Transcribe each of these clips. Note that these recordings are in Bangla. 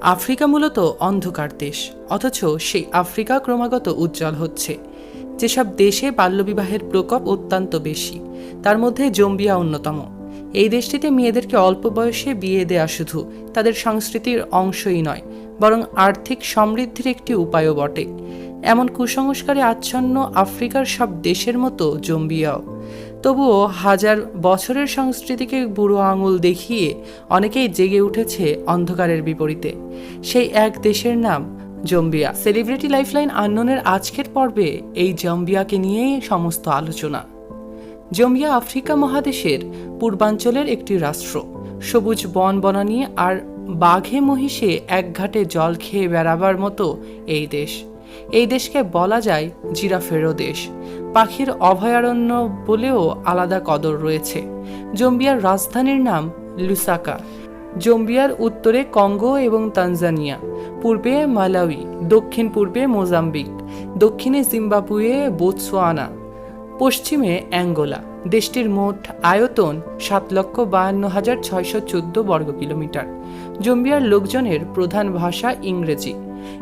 আফ্রিকা মূলত অন্ধকার দেশ, অথচ সেই আফ্রিকা ক্রমাগত উজ্জ্বল হচ্ছে। যেসব দেশে বাল্যবিবাহের প্রকোপ অত্যন্ত বেশি, তার মধ্যে জম্বিয়া অন্যতম। এই দেশটিতে মেয়েদেরকে অল্প বয়সে বিয়ে দেয়া শুধু তাদের সংস্কৃতির অংশই নয়, বরং আর্থিক সমৃদ্ধির একটি উপায়ও বটে। এমন কুসংস্কারে আচ্ছন্ন আফ্রিকার সব দেশের মতো জম্বিয়াও। তবুও হাজার বছরের সংস্কৃতিকে বুড়ো আঙুল দেখিয়ে অনেকেই জেগে উঠেছে অন্ধকারের বিপরীতে। সেই এক দেশের নাম জম্বিয়া। সেলিব্রিটি লাইফলাইন আন্ননের আজকের পর্বে এই জম্বিয়াকে নিয়েই সমস্ত আলোচনা। জম্বিয়া আফ্রিকা মহাদেশের পূর্বাঞ্চলের একটি রাষ্ট্র। সবুজ বন বনানী আর বাঘে মহিষে এক ঘাটে জল খেয়ে বেড়াবার মতো এই দেশ। এই দেশকে বলা যায় জিরাফেরও দেশ। পাখির অভয়ারণ্য বলেও আলাদা কদর রয়েছে। জম্বিয়ার রাজধানীর নাম লুসাকা। জম্বিয়ার উত্তরে কঙ্গো এবং তানজানিয়া, পূর্বে মালাউই, দক্ষিণ পূর্বে মোজাম্বিক, দক্ষিণে জিম্বাবুয়ে বোতসোয়ানা পশ্চিমে অ্যাঙ্গোলা। দেশটির মোট আয়তন সাত লক্ষ বাহান্ন হাজার ছয়শো চোদ্দ বর্গ কিলোমিটার জম্বিয়ার লোকজনের প্রধান ভাষা ইংরেজি।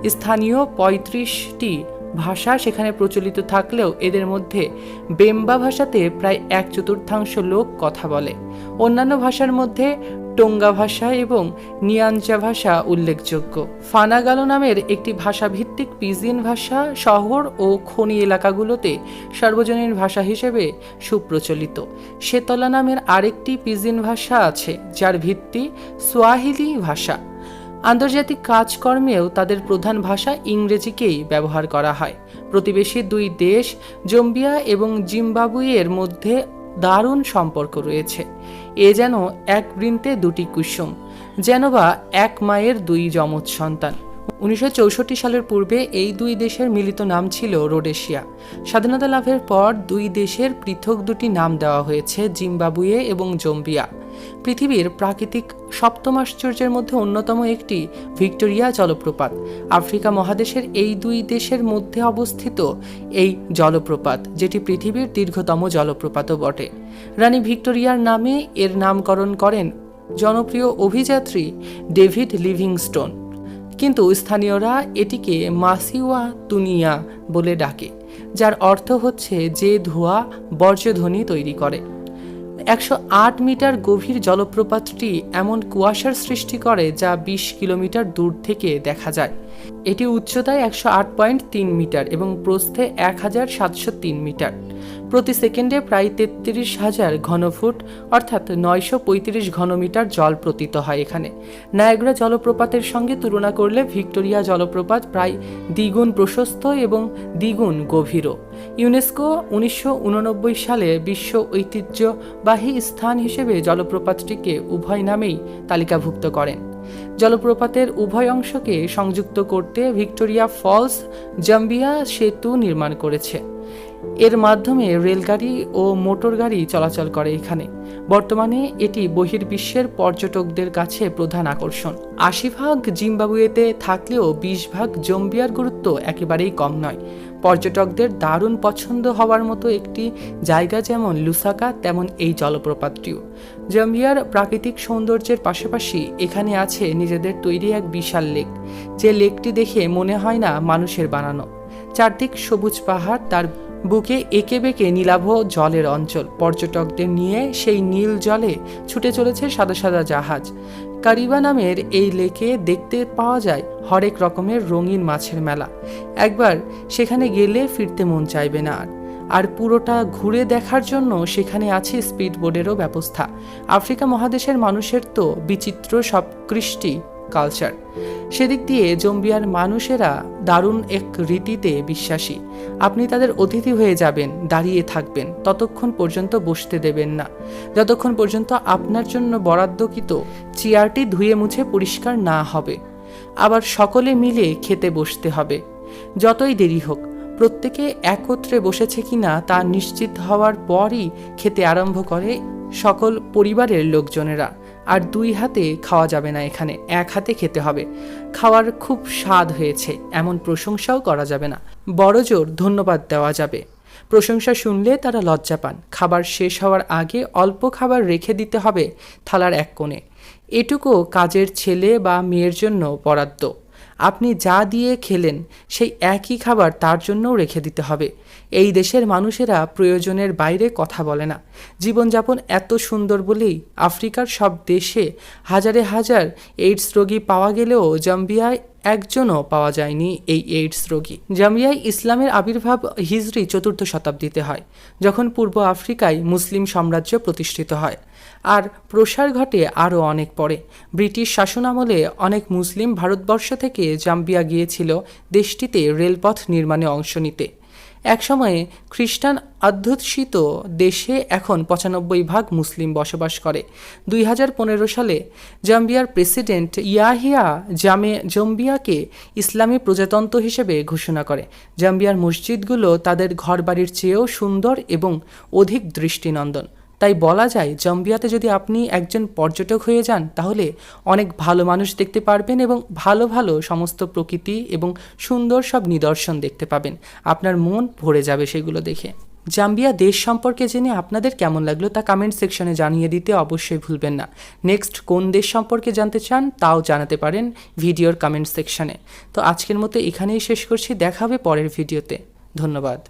স্থানীয় পঁয়ত্রিশটি ভাষা সেখানে প্রচলিত থাকলেও এদের মধ্যে বেম্বা ভাষাতে প্রায় এক চতুর্থাংশ লোক কথা বলে। অন্যান্য ভাষার মধ্যে টোঙ্গা ভাষা এবং নিয়াঞ্চা ভাষা উল্লেখযোগ্য। ফানাগালো নামের একটি ভাষাভিত্তিক পিজিন ভাষা শহর ও খনি এলাকাগুলোতে সর্বজনীন ভাষা হিসেবে সুপ্রচলিত। শেতলা নামের আরেকটি পিজিন ভাষা আছে, যার ভিত্তি সোয়াহিলি ভাষা। আন্তর্জাতিক কাজকর্মেও তাদের প্রধান ভাষা ইংরেজিকেই ব্যবহার করা হয়। প্রতিবেশী দুই দেশ, জম্বিয়া এবং জিম্বাবুয়ের মধ্যে দারুণ সম্পর্ক রয়েছে। এ যেন এক বৃন্তে দুটি কুসুম। যেন বা এক মায়ের দুই যমজ সন্তান। উনিশশো চৌষট্টি সালের পূর্বে এই দুই দেশের মিলিত নাম ছিল রোডেশিয়া। স্বাধীনতা লাভের পর দুই দেশের পৃথক দুটি নাম দেওয়া হয়েছে, জিম্বাবুয়ে এবং জম্বিয়া। পৃথিবীর প্রাকৃতিক সপ্তম আশ্চর্যের মধ্যে অন্যতম একটি ভিক্টোরিয়া জলপ্রপাত। আফ্রিকা মহাদেশের এই দুই দেশের মধ্যে অবস্থিত এই জলপ্রপাত, যেটি পৃথিবীর দীর্ঘতম জলপ্রপাতও বটে। রানী ভিক্টোরিয়ার নামে এর নামকরণ করেন জনপ্রিয় অভিযাত্রী ডেভিড লিভিংস্টোন। কিন্তু স্থানীয়রা এটিকে মাসিওয়া তুনিয়া বলে ডাকে, যার অর্থ হচ্ছে যে ধোঁয়া বর্জ্যধ্বনি তৈরি করে। একশো আট মিটার গভীর জলপ্রপাতটি এমন কুয়াশার সৃষ্টি করে যা বিশ কিলোমিটার দূর থেকে দেখা যায়। এটি উচ্চতায় একশো আট পয়েন্ট তিন মিটার এবং প্রস্থে এক হাজার সাতশো তিন মিটার। প্রতি সেকেন্ডে প্রায় তেত্রিশ হাজার ঘনফুট, অর্থাৎ নয়শো পঁয়ত্রিশ ঘনমিটার জল প্রতীত হয় এখানে। নায়াগ্রা জলপ্রপাতের সঙ্গে তুলনা করলে ভিক্টোরিয়া জলপ্রপাত প্রায় দ্বিগুণ প্রশস্ত এবং দ্বিগুণ গভীরও। ইউনেস্কো উনিশশো উননব্বই সালে বিশ্ব ঐতিহ্যবাহী স্থান হিসেবে জলপ্রপাতটিকে উভয় নামেই তালিকাভুক্ত করেন। জলপ্রপাতের উভয় অংশকে সংযুক্ত করতে ভিক্টোরিয়া ফলস, জাম্বিয়া সেতু নির্মাণ করেছে। এর মাধ্যমে রেলগাড়ি ও মোটর গাড়ি চলাচল করে এখানে। বর্তমানে এটি বহির্বিশ্বের পর্যটকদের কাছে প্রধান আকর্ষণ। আশি ভাগ জিম্বাবুয়েতে থাকলেও বিশ ভাগ জম্বিয়ার গুরুত্ব একেবারেই কম নয়। পর্যটকদের দারুণ পছন্দ হওয়ার মতো একটি জায়গা যেমন লুসাকা, তেমন এই জলপ্রপাতটিও। জম্বিয়ার প্রাকৃতিক সৌন্দর্যের পাশাপাশি এখানে আছে নিজেদের তৈরি এক বিশাল লেক। যে লেকটি দেখে মনে হয় না মানুষের বানানো। চারদিক সবুজ পাহাড়, তার বুকে এঁকে বেঁকে নীলাভ জলের অঞ্চল। পর্যটকদের নিয়ে সেই নীল জলে ছুটে চলেছে সাদা সাদা জাহাজ। কারিবা নামের এই লেকে দেখতে পাওয়া যায় হরেক রকমের রঙিন মাছের মেলা। একবার সেখানে গেলে ফিরতে মন চাইবে না আর। আর পুরোটা ঘুরে দেখার জন্য সেখানে আছে স্পিড বোর্ডেরও ব্যবস্থা। আফ্রিকা মহাদেশের মানুষের তো বিচিত্র সব কৃষ্টি। কালচার সেদিক দিয়ে জম্বিয়ার মানুষেরা দারুণ এক রীতিতে বিশ্বাসী। আপনি তাদের অতিথি হয়ে যাবেন, দাঁড়িয়ে থাকবেন, ততক্ষণ পর্যন্ত বসতে দেবেন না। যতক্ষণ পর্যন্ত আপনার জন্য বরাদ্দকৃত চেয়ারটি ধুয়ে মুছে পরিষ্কার না হবে। আবার সকলে মিলে খেতে বসতে হবে। যতই দেরি হোক, প্রত্যেকে একত্রে বসেছে কিনা তা নিশ্চিত হওয়ার পরই খেতে আরম্ভ করে সকল পরিবারের লোকজনেরা। আর দুই হাতে খাওয়া যাবে না এখানে, এক হাতে খেতে হবে। খাওয়ার খুব স্বাদ হয়েছে, এমন প্রশংসাও করা যাবে না। বড় জোর ধন্যবাদ দেওয়া যাবে। প্রশংসা শুনলে তারা লজ্জা পান। খাবার শেষ হওয়ার আগে অল্প খাবার রেখে দিতে হবে থালার এক কোণে। এটুকু কাজের ছেলে বা মেয়ের জন্য বরাদ্দ। আপনি যা দিয়ে খেলেন, সেই একই খাবার তার জন্যও রেখে দিতে হবে। এই দেশের মানুষেরা প্রয়োজনের বাইরে কথা বলে না। জীবনযাপন এত সুন্দর বলেই আফ্রিকার সব দেশে হাজারে হাজার এইডস রোগী পাওয়া গেলেও জাম্বিয়ায় একজনও পাওয়া যায়নি এই এইডস রোগী। জাম্বিয়ায় ইসলামের আবির্ভাব হিজরি চতুর্থ শতাব্দীতে হয়, যখন পূর্ব আফ্রিকায় মুসলিম সাম্রাজ্য প্রতিষ্ঠিত হয়। আর প্রসার ঘটে আরও অনেক পরে। ব্রিটিশ শাসনামলে অনেক মুসলিম ভারতবর্ষ থেকে জাম্বিয়া গিয়েছিল দেশটিতে রেলপথ নির্মাণে অংশ নিতে। একসময়ে খ্রিস্টান অধ্যুষিত দেশে এখন পঁচানব্বই ভাগ মুসলিম বসবাস করে। দুই হাজার পনেরো সালে জাম্বিয়ার প্রেসিডেন্ট ইয়াহিয়া জামে জম্বিয়াকে ইসলামী প্রজাতন্ত্র হিসেবে ঘোষণা করে। জাম্বিয়ার মসজিদগুলো তাদের ঘরবাড়ির চেয়েও সুন্দর এবং অধিক দৃষ্টিনন্দন। তাই বলা যায়, জম্বিয়াতে যদি আপনি একজন পর্যটক হয়ে যান, তাহলে অনেক ভালো মানুষ দেখতে পারবেন এবং ভালো ভালো সমস্ত প্রকৃতি এবং সুন্দর সব নিদর্শন দেখতে পাবেন। আপনার মন ভরে যাবে সেগুলো দেখে। জাম্বিয়া দেশ সম্পর্কে জেনে আপনাদের কেমন লাগল তা কমেন্ট সেকশনে জানিয়ে দিতে অবশ্যই ভুলবেন না। নেক্সট কোন দেশ সম্পর্কে জানতে চান, তাও জানাতে পারেন ভিডিওর কমেন্ট সেকশনে তো আজকের মতো এখানেই শেষ করছি, দেখা হবে পরের ভিডিওতে ধন্যবাদ।